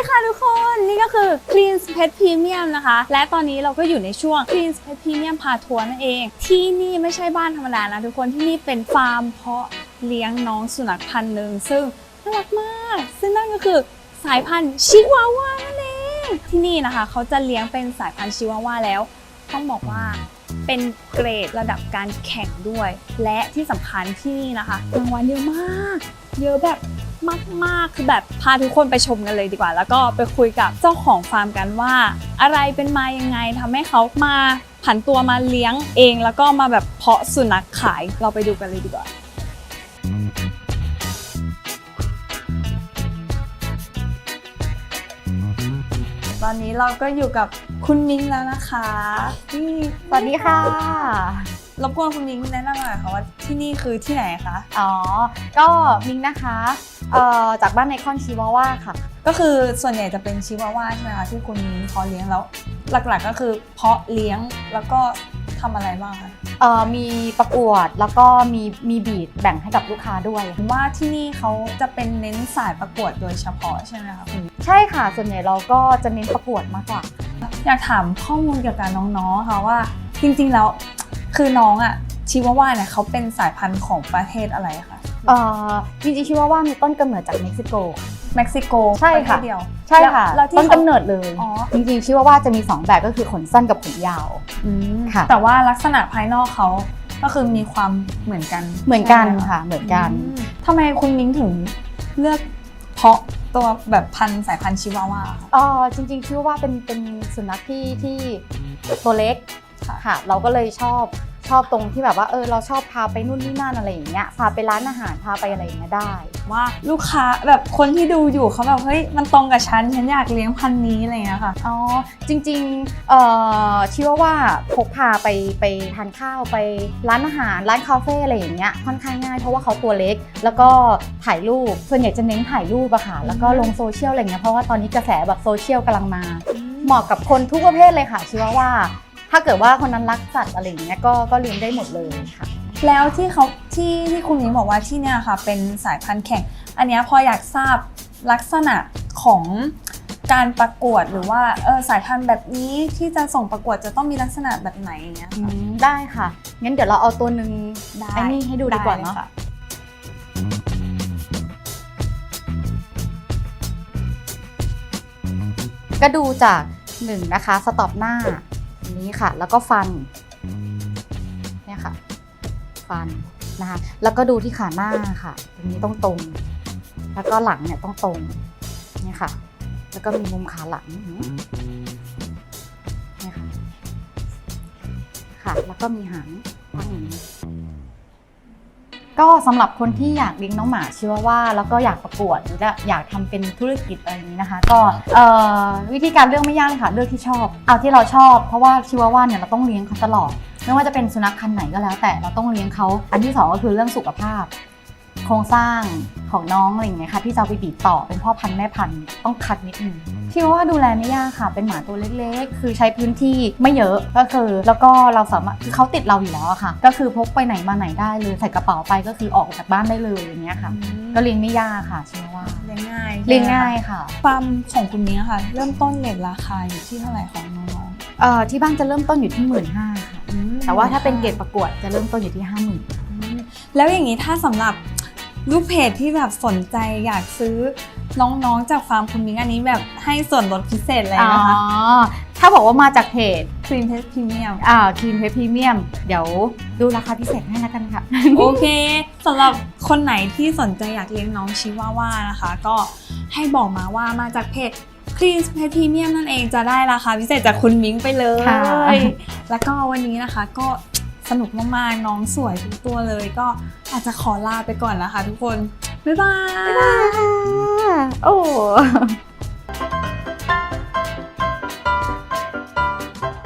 ดีค่ะทุกคนนี่ก็คือ Clean Pet Premium นะคะ และตอนนี้เราก็อยู่ในช่วง Clean Pet Premium พาทัวร์นั่นเอง ที่นี่ไม่ใช่บ้านธรรมดานะทุกคนที่นี่เป็นฟาร์มเพาะเลี้ยงน้องสุนัขพันธุ์หนึ่งซึ่งน่ารักมาก ซึ่งนั่นก็คือสายพันธุ์ชิวาวานั่นเองที่นี่นะคะ เขาจะเลี้ยงเป็นสายพันธุ์ชิวาวาแล้ว ต้องบอกว่าเป็นเกรดระดับการแข่งด้วย และที่สำคัญที่นี่นะคะรางวัลเยอะมาก เยอะแบบ มาก ๆ คือแบบพาทุกคนไปชมกันเลยดีกว่า แล้วก็ไปคุยกับเจ้าของฟาร์มกันว่า อะไรเป็นมายังไงทำให้เขามาผันตัวมาเลี้ยงเอง แล้วก็มาแบบเพาะสุนัขขายเราไปดูกันเลยดีกว่า ตอนนี้เราก็อยู่กับคุณมิ้งแล้วนะคะนี่สวัสดีค่ะ รบกวนคุณมิ้งแนะนำหน่อยค่ะว่าที่นี่คือที่ไหนคะ อ๋อ ก็มิงนะคะเอ่อจากบ้านไอคอนชิวาว่าค่ะ ก็คือส่วนใหญ่จะเป็นชิวาว่าใช่ไหมคะที่คุณมิ้งเพาะเลี้ยงแล้ว หลักๆก็คือเพาะเลี้ยงแล้วก็ทำอะไรบ้างคะเอ่อมีประกวดแล้วก็มีมีบีดแบ่งให้กับลูกค้าด้วย ผมว่าที่นี่เขาจะเป็นเน้นสายประกวดโดยเฉพาะใช่ไหมคะคุณมิ้งใช่ค่ะ ส่วนใหญ่เราก็จะเน้นประกวดมากกว่า อยากถามข้อมูลเกี่ยวกับน้องๆค่ะว่า จริงๆแล้ว คือน้องอะชิวาว่าเนี่ยเขาเป็นสายพันธุ์ของประเทศอะไรคะเอ่อจริงๆชิวาว่ามีต้นกำเนิดจากเม็กซิโก เม็กซิโกใช่ประเทค่ะศเดียวใช่ค่ะ แล้วที่ต้นเขากำเนิดเลย อ๋อจริงๆชิวาว่าจะมี 2 แบบก็คือขนสั้นกับขนยาว อืมค่ะ แต่ว่าลักษณะภายนอกเขาก็คือมีความเหมือนกันเหมือนกันใช่ไหมค่ะ เหมือนกัน อืมทำไมคุณมิ้งถึงเลือกเพาะตัวแบบพันธุ์สายพันธุ์ชิวาว่าคะ เออจริงๆชื่อว่าเป็นเป็นสุนัขที่ที่ตัวเล็กค่ะ ค่ะ เราก็เลยชอบ ชอบตรงที่แบบว่าเออเราชอบพาไปนู่นนี่นั่นอะไรอย่างเงี้ยพาไปร้านอาหารพาไปอะไรอย่างเงี้ยได้ ว่าลูกค้าแบบคนที่ดูอยู่เขาแบบเฮ้ยมันตรงกับฉันฉันอยากเลี้ยงพันธุ์นี้อะไรอย่างเงี้ยค่ะอ๋อจริงๆเอ่อชื่อว่าพกพาไปไปทานข้าวไปร้านอาหารร้านคาเฟ่อะไรอย่างเงี้ยค่อนข้างง่ายเพราะว่าเขาตัวเล็ก แล้วก็ถ่ายรูปส่วนใหญ่จะเน้นถ่ายรูปอะค่ะแล้วก็ลงโซเชียลอะไรเงี้ยเพราะว่าตอนนี้กระแสแบบโซเชียลกำลังมา เหมาะกับคนทุกประเภทเลยค่ะชื่อว่า ถ้าเกิดว่าคนนั้นรักสัตว์อะไรอย่างเงี้ยก็ก็เลี้ยงได้หมดเลยค่ะ แล้วที่เขาที่ที่คุณมิ้งบอกว่าที่เนี่ยค่ะ เป็นสายพันธุ์แข่ง อันเนี้ยพออยากทราบลักษณะของการประกวดหรือว่าเออสายพันธุ์แบบนี้ที่จะส่งประกวดจะต้องมีลักษณะแบบไหนอย่างเงี้ย อืค่ะมได้ค่ะงั้นเดี๋ยวเราเอาตัวหนึ่งได้ไอ้นี่ให้ดูดีกว่าเนาะ ได้ลยค่ก็ดูจากหนึ่งนะคะสต็อปหน้าอั นี้ค่ะ แล้วก็ฟันเนี่ยค่ะ ฟันนะคะ แล้วก็ดูที่ขาหน้าค่ะ ตรงนี้ต้องตรง แล้วก็หลังเนี่ยต้องตรงเนี่ยค่ะ แล้วก็มีมุมขาหลังเนี่ยค่ะ ค่ะ แล้วก็มีหางตั้งอย่างนี้ ก็สำหรับคนที่อยากเลี้ยงน้องหมาชิวาว่าแล้วก็อยากประกวดหรืออยากทำเป็นธุรกิจอะไรนี้นะคะ ก็วิธีการเลือกไม่ยากเลยค่ะเลือกที่ชอบเอาที่เราชอบเพราะว่าชิวาว่าเนี่ยเราต้องเลี้ยงเขาตลอด ไม่ว่าจะเป็นสุนัขพันธุ์ไหนก็แล้ว แต่เราต้องเลี้ยงเขาอันที่สองก็คือเรื่องสุขภาพ โครงสร้างของน้องอะไรอย่างเงี้ยค่ะที่จะไปบีบต่อเป็นพ่อพันธุ์แม่พันธุ์ต้องคัดนิดนึง ชิวาว่าดูแลไม่ยากค่ะ เป็นหมาตัวเล็กๆ คือใช้พื้นที่ไม่เยอะก็คือ แล้วก็เราสามารถคือเขาติดเราอยู่แล้วอะค่ะ ก็คือพกไปไหนมาไหนได้เลยใส่กระเป๋าไปก็คือออกจากบ้านได้เลยอย่างเงี้ยค่ะ ก็เลี้ยงไม่ยากค่ะชิวาว่าเลี้ยงง่ายเลี้ยงง่ายค่ะฟาร์มของคุณมิ้งอะค่ะ เริ่มต้นเลทราคาอยู่ที่เท่าไหร่ของน้องเอ่อที่บ้านจะเริ่มต้นอยู่ที่หมื่นห้าค่ะๆอืมแต่ว่าถ้าเป็นเกรดประกวดจะเริ่มต้นอยู่ที่ห้าหมื่นอืมแล้วอย่างนี้ถ้าสำหรับลูกเพจที่แบบสนใจอยากซื้อ น้องๆ จากฟาร์มคุณมิ้งอันนี้แบบให้ส่วนลดพิเศษอะไรอ๋อนะคะถ้าบอกว่ามาจากเพจครีมเพชพรีเมียม อ่าครีมเพชรพรีเมียม เดี๋ยวดูราคาพิเศษให้แล้วกันค่ะ โอเคสำหรับคนไหนที่สนใจอยากเลี้ยงน้องชิวาว่านะคะ ก็ให้บอกมาว่ามาจากเพจ Clean Pet Premium นั่นเองจะได้ราคาพิเศษจากคุณมิ้งไปเลย ค่ะ แล้วก็วันนี้นะคะก็สนุกมากๆน้องสวยทุกตัวเลย ก็อาจจะขอลาไปก่อนนะคะทุกคน บ๊ายบาย โอ้